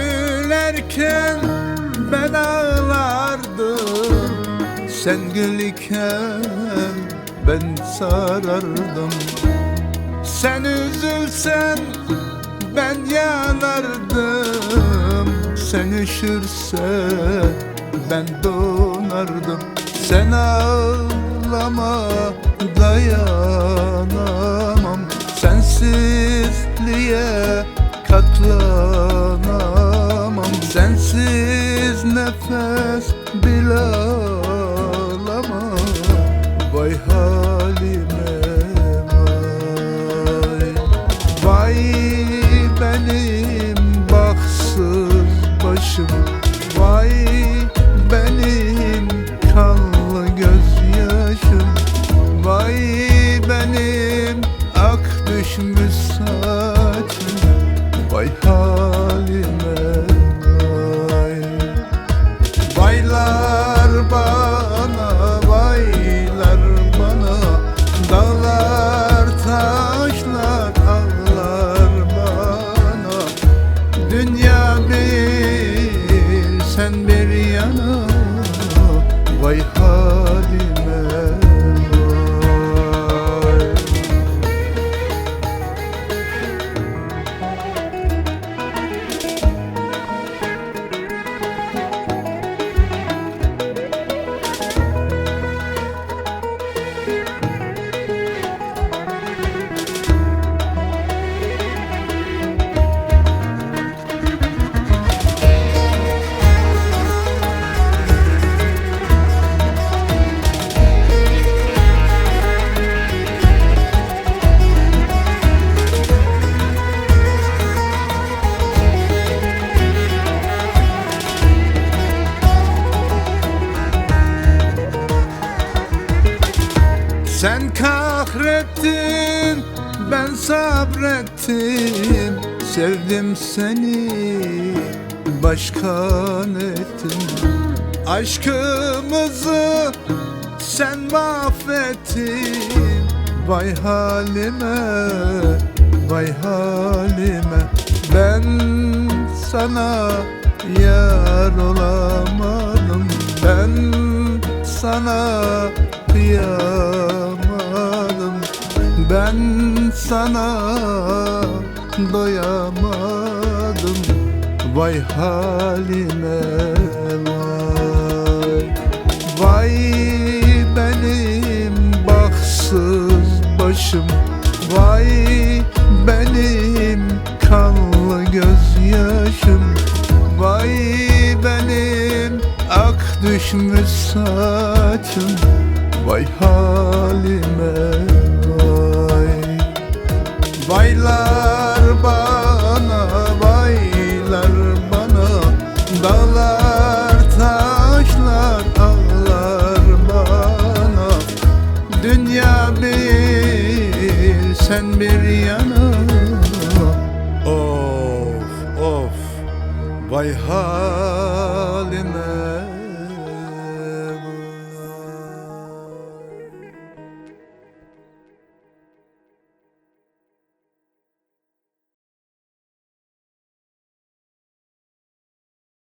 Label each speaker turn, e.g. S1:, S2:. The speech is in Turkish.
S1: Gülerken ben ağlardım. Sen gülürken ben sarardım. Sen üzülsen ben yanardım. Sen üşürsen ben donardım. Sen ağlama dayanamam. Sensizliğe katlanamam Sensiz nefes bile alamam. Vay halime vay. Vay benim baksız başım. Vay benim kanlı gözyaşım. Vay benim ak düşmüş saçım Vaylar Sen kahrettin, ben sabrettim. Sevdim seni, başkan ettim? Aşkımızı sen mahvettin. Vay halime, vay halime. Ben sana yar olamadım. Ben sana kıyamadım Ben sana doyamadım. Vay halime vay. Vay benim baksız başım. Vay benim kanlı gözyaşım. Vay benim ak düşmüş saçım Vay halime vay. Vaylar bana, vaylar bana. Dağlar, taşlar ağlar bana. Dünya bir, sen bir yana Of, of, vay halime